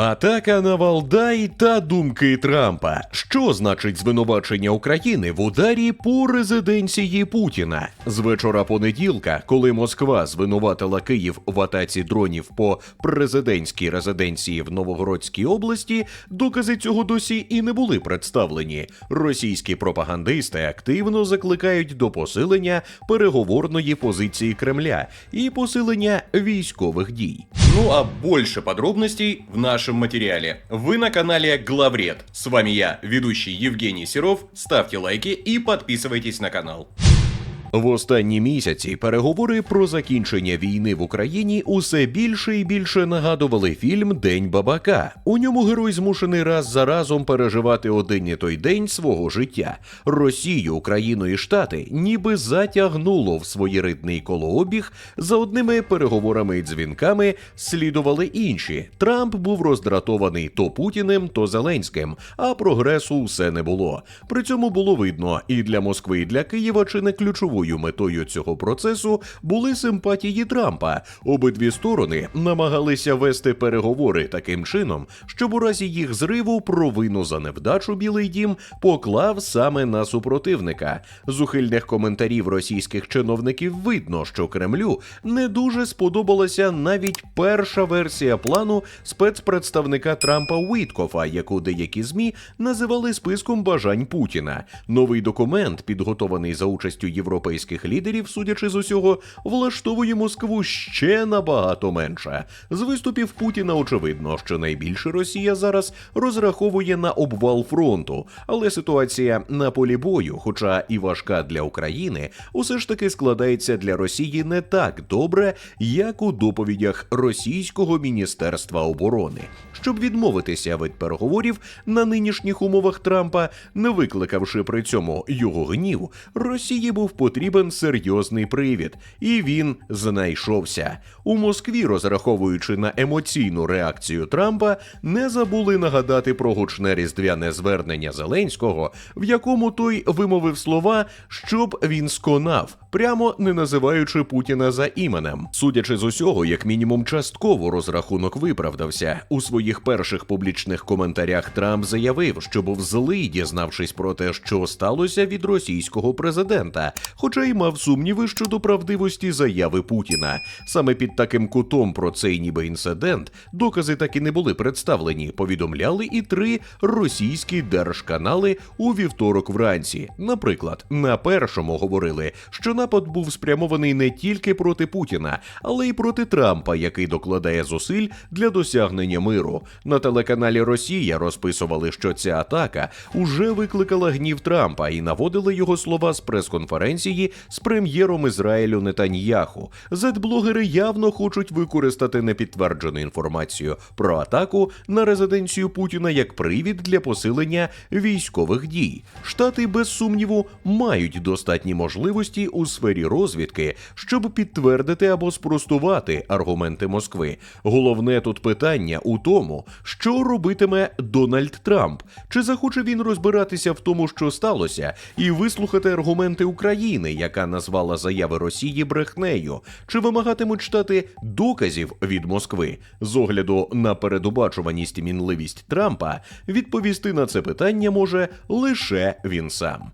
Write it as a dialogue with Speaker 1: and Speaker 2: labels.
Speaker 1: Атака на Валдай та думки Трампа. Що значить звинувачення України в ударі по резиденції Путіна? З вечора понеділка, коли Москва звинуватила Київ в атаці дронів по президентській резиденції в Новогородській області, докази цього досі і не були представлені. Російські пропагандисти активно закликають до посилення переговорної позиції Кремля і посилення військових дій. Ну а больше подробностей в нашем материале. Вы на канале Главред. С вами я, ведущий Евгений Серов. Ставьте лайки и подписывайтесь на канал. В останні місяці переговори про закінчення війни в Україні усе більше і більше нагадували фільм День бабака. У ньому герой змушений раз за разом переживати один і той день свого життя. Росію, Україну і Штати ніби затягнуло в своєридний колообіг. За одними переговорами і дзвінками слідували інші. Трамп був роздратований то Путіним, то Зеленським, а прогресу все не було. При цьому було видно і для Москви, і для Києва чи не ключовою метою цього процесу були симпатії Трампа. Обидві сторони намагалися вести переговори таким чином, щоб у разі їх зриву провину за невдачу Білий Дім поклав саме на супротивника. З ухильних коментарів російських чиновників видно, що Кремлю не дуже сподобалася навіть перша версія плану спецпредставника Трампа Уіткофа, яку деякі змі називали списком бажань Путіна. Новий документ, підготований за участю європейських лідерів, судячи з усього, влаштовує Москву ще набагато менше. З виступів Путіна очевидно, що найбільше Росія зараз розраховує на обвал фронту, але ситуація на полі бою, хоча і важка для України, усе ж таки складається для Росії не так добре, як у доповідях російського міністерства оборони. Щоб відмовитися від переговорів на нинішніх умовах Трампа, не викликавши при цьому його гнів, Росії був потрібен серйозний привід, і він знайшовся. У Москві, розраховуючи на емоційну реакцію Трампа, не забули нагадати про гучне різдвяне звернення Зеленського, в якому той вимовив слова, щоб він сконав, прямо не називаючи Путіна за іменем. Судячи з усього, як мінімум частково розрахунок виправдався. У своїх перших публічних коментарях Трамп заявив, що був злий, дізнавшись про те, що сталося від російського президента, хоча й мав сумніви щодо правдивості заяви Путіна. Саме під таким кутом про цей ніби інцидент докази так і не були представлені. Повідомляли і три російські держканали у вівторок вранці. Наприклад, на першому говорили, що напад був спрямований не тільки проти Путіна, але й проти Трампа, який докладає зусиль для досягнення миру. На телеканалі Росія розписували, що ця атака уже викликала гнів Трампа і наводили його слова з прес-конференції з прем'єром Ізраїлю Нетаньяху. Зетблогери явно хочуть використати непідтверджену інформацію про атаку на резиденцію Путіна як привід для посилення військових дій. Штати без сумніву мають достатні можливості у сфері розвідки, щоб підтвердити або спростувати аргументи Москви. Головне тут питання у тому, що робитиме Дональд Трамп. Чи захоче він розбиратися в тому, що сталося, і вислухати аргументи України, яка назвала заяви Росії брехнею, чи вимагатимуть штати доказів від Москви з огляду на передбачуваність і мінливість Трампа, відповісти на це питання може лише він сам.